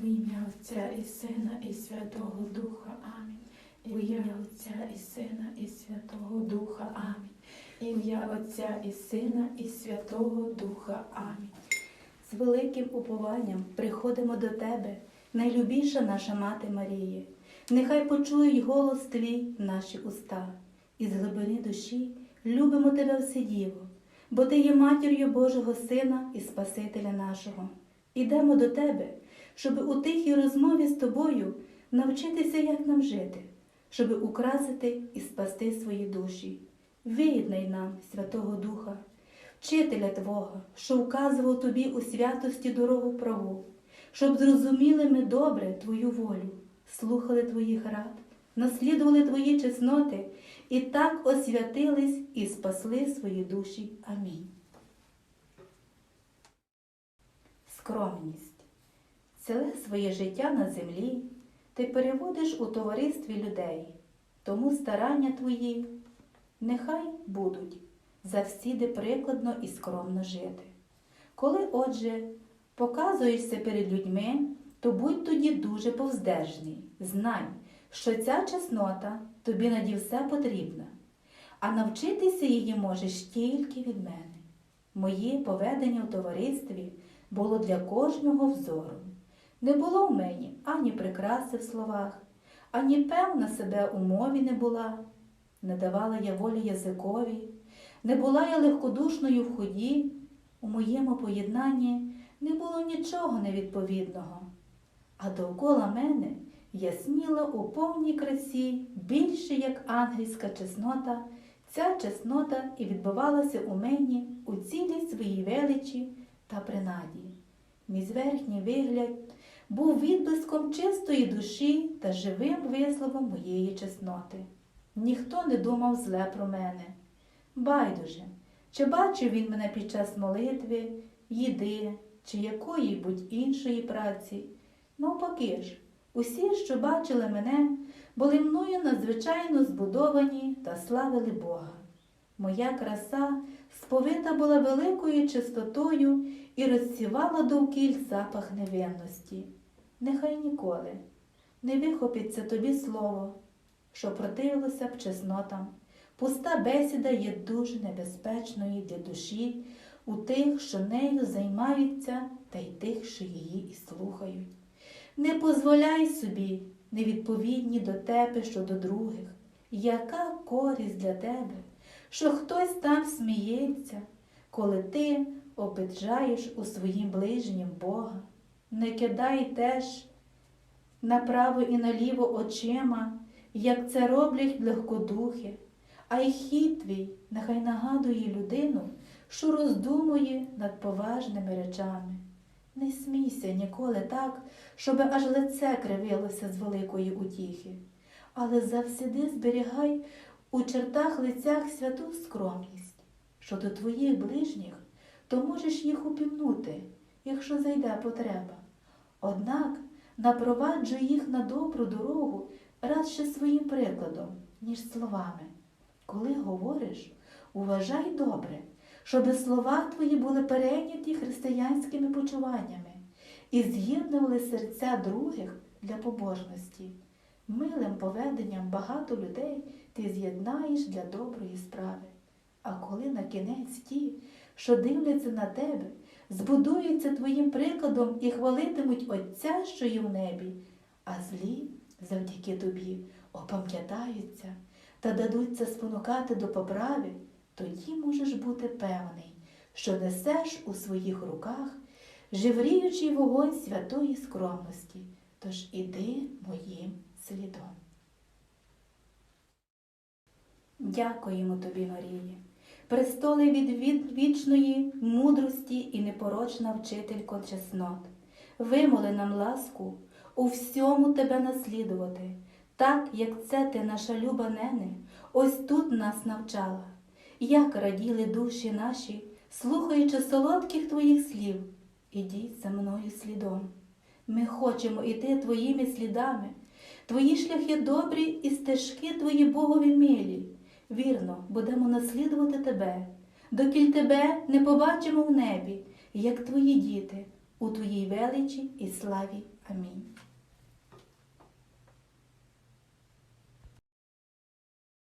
В ім'я Отця і Сина, і Святого Духа. Амінь. В ім'я Отця і Сина, і Святого Духа. Амінь. Ім'я Отця і Сина, і Святого Духа. Амінь. З великим упованням приходимо до Тебе, найлюбіша наша Мати Марії. Нехай почують голос Твій наші уста, і з глибини душі любимо Тебе Вседіво, бо Ти є матір'ю Божого Сина і Спасителя нашого. Ідемо до Тебе, щоб у тихій розмові з Тобою навчитися, як нам жити, щоб украсити і спасти свої душі. Виєднай нам Святого Духа, вчителя Твого, що вказував тобі у святості дорогу праву, щоб зрозуміли ми добре Твою волю, слухали Твоїх рад, наслідували Твої чесноти і так освятились і спасли свої душі. Амінь. Скромність. Ціле своє життя на землі ти переводиш у товаристві людей, тому старання твої нехай будуть завсіди прикладно і скромно жити. Коли, отже, показуєшся перед людьми, то будь тоді дуже повздержний. Знай, що ця чеснота тобі наді все потрібна, а навчитися її можеш тільки від мене. Моє поведення в товаристві було для кожного взором. Не було в мені ані прикраси в словах, ані певна себе у мові не була, не давала я волі язикові, не була я легкодушною в ході, у моєму поєднанні не було нічого невідповідного. А довкола мене я сміла у повній красі, більше як ангельська чеснота, ця чеснота і відбувалася у мені у цілій своїй величі та принаді. Мій зверхній вигляд був відблиском чистої душі та живим висловом моєї чесноти. Ніхто не думав зле про мене. Байдуже, чи бачив він мене під час молитви, їди чи якої будь іншої праці. Навпаки ж, усі, що бачили мене, були мною надзвичайно збудовані та славили Бога. Моя краса сповита була великою чистотою і розсівала довкіль запах невинності. Нехай ніколи не вихопиться тобі слово, що противилося б чеснотам. Пуста бесіда є дуже небезпечною для душі у тих, що нею займаються, та й тих, що її і слухають. Не позволяй собі невідповідні до тебе щодо других. Яка користь для тебе, що хтось там сміється, коли ти обиджаєш у своїм ближнім Бога? Не кидай теж направо і наліво очима, як це роблять легкодухи, а й хід твій нехай нагадує людину, що роздумує над поважними речами. Не смійся ніколи так, щоби аж лице кривилося з великої утіхи, але завсіди зберігай у чертах лицях святу скромність, що до твоїх ближніх, то можеш їх упівнути, якщо зайде потреба. Однак напроваджуй їх на добру дорогу радше своїм прикладом, ніж словами. Коли говориш, уважай добре, щоби слова твої були перейняті християнськими почуваннями і з'єднували серця других для побожності. Милим поведенням багато людей ти з'єднаєш для доброї справи. А коли на кінець ті, що дивляться на тебе, збудуються твоїм прикладом і хвалитимуть Отця, що є в небі, а злі завдяки тобі опам'ятаються та дадуться спонукати до поправи, тоді можеш бути певний, що несеш у своїх руках живріючий вогонь святої скромності, тож іди моїм слідом. Дякуємо тобі, Марії, престоле від, від вічної мудрості і непорочна вчителько чеснот. Вимоли нам ласку у всьому тебе наслідувати, так, як це ти, наша люба нене, ось тут нас навчала. Як раділи душі наші, слухаючи солодких твоїх слів, ідіть за мною слідом. Ми хочемо іти твоїми слідами, твої шляхи добрі і стежки твої Богові милі. Вірно, будемо наслідувати тебе, докіль тебе не побачимо в небі, як твої діти, у Твоїй величі і славі. Амінь.